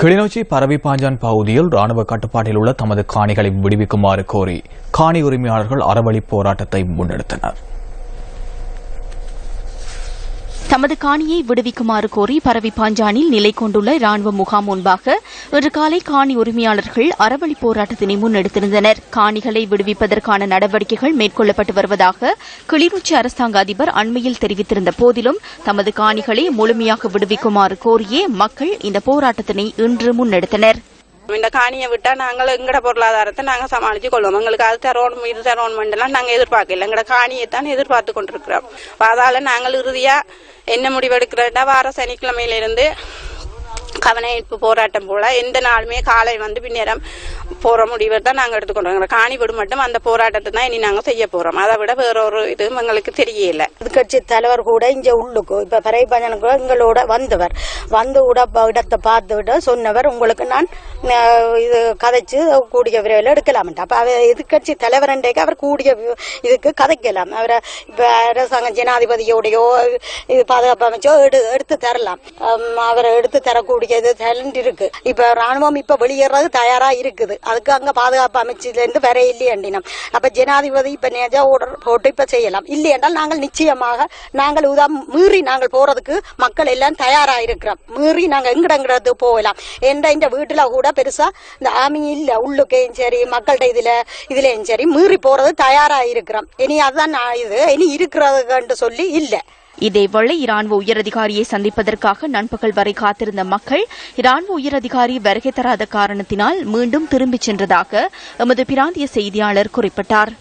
கிளிநொச்சி பரவிப்பாஞ்சான் பகுதியில் ராணுவ கட்டுப்பாட்டில் உள்ள தமது காணிகளை விடுவிக்குமாறு கோரி காணி உரிமையாளர்கள் அறவழி போராட்டத்தை முன்னெடுத்தனர். தமது காணியை விடுவிக்குமாறு கோரி பரவி பாஞ்சானில் நிலை கொண்டுள்ள ராணுவ முகாம் முன்பாக இன்று காலை காணி உரிமையாளர்கள் அறவழி போராட்டத்தினை முன்னெடுத்திருந்தனர். காணிகளை விடுவிப்பதற்கான நடவடிக்கைகள் மேற்கொள்ளப்பட்டு வருவதாக கிளிநொச்சி அரசாங்க அதிபர் அண்மையில் தெரிவித்திருந்த போதிலும் தமது காணிகளை முழுமையாக விடுவிக்குமாறு கோரியே மக்கள் இந்த போராட்டத்தினை இன்று முன்னெடுத்தனா் இந்த காணியை விட்டா நாங்கள் எங்கட பொருளாதாரத்தை நாங்க சமாளிச்சு கொள்வோம். எங்களுக்கு அது தரோணும் இது தரோணும் எல்லாம் நாங்க எதிர்பார்க்கல. எங்கட காணியை தான் எதிர்பார்த்து கொண்டிருக்கிறோம் அதால நாங்கள் இறுதியா என்ன முடிவெடுக்கிறதா வார சனிக்கிழமையில கவன கவனஈர்ப்பு போராட்டம் போல எந்த நாளுமே காலை வந்து பின்னேரம் போற முடிவை தான் நாங்க எடுத்துக்கொண்டோம். காணி விடு மட்டும் அந்த போராட்டத்தை தான் இனி நாங்க செய்ய போறோம். அதை விட வேற ஒரு இது எங்களுக்கு தெரியல. கட்சி தலைவர் கூட இங்க உள்ளுக்கு இப்ப பரைபஞ்சன் கூட எங்களோட வந்தவர். வந்து கூட ப- இடத்தை பார்த்து விட சொன்னவர். உங்களுக்கு நான் இது கதைச்சு கூடிய விரைவில் எடுக்கலாம்ட்டு அப்ப அவர் எதிர்கட்சி தலைவர் அவர் கூடிய இதுக்கு கதைக்கலாம். அவரை இப்ப அரசாங்கம் ஜனாதிபதியோடையோ இது பாதுகாப்பு அமைச்சோ எடு எடுத்து தரலாம். அவரை எடுத்து தரக்கூடிய ஏதோ டேலண்ட் இருக்கு. இப்ப ராணுவம் இப்ப வெளியேறது தயாரா இருக்குது. அதுக்கு அங்க பாதுகாப்பு அமைச்சில இருந்து வர இல்லையண்டினம் அப்ப ஜனாதிபதி இப்ப நேஜா ஓடர் போட்டு இப்ப செய்யலாம். இல்லை என்றால் நாங்கள் நிச்சயமாக நாங்கள் உதா மீறி நாங்கள் போறதுக்கு மக்கள் எல்லாம் தயாரா இருக்கிறோம். மீறி நாங்க எங்கடங்கிறது போகலாம். எந்த இந்த வீட்டுல கூட பெருசா இந்த ஆமி இல்ல உள்ளுக்கையும் சரி மக்கள்கிட்ட இதுல இதுலயும் சரி மீறி போறது தயாரா இருக்கிறோம். இனி அதுதான் இது. இனி இருக்கிறதுன்னு சொல்லி இல்லை. இதேவேளை இராணுவ உயரதிகாரியை சந்திப்பதற்காக நண்பகல் வரை காத்திருந்த மக்கள் இராணுவ உயரதிகாரி வருகை தராத காரணத்தினால் மீண்டும் திரும்பிச் சென்றதாக எமது பிராந்திய செய்தியாளர் குறிப்பிட்டார்.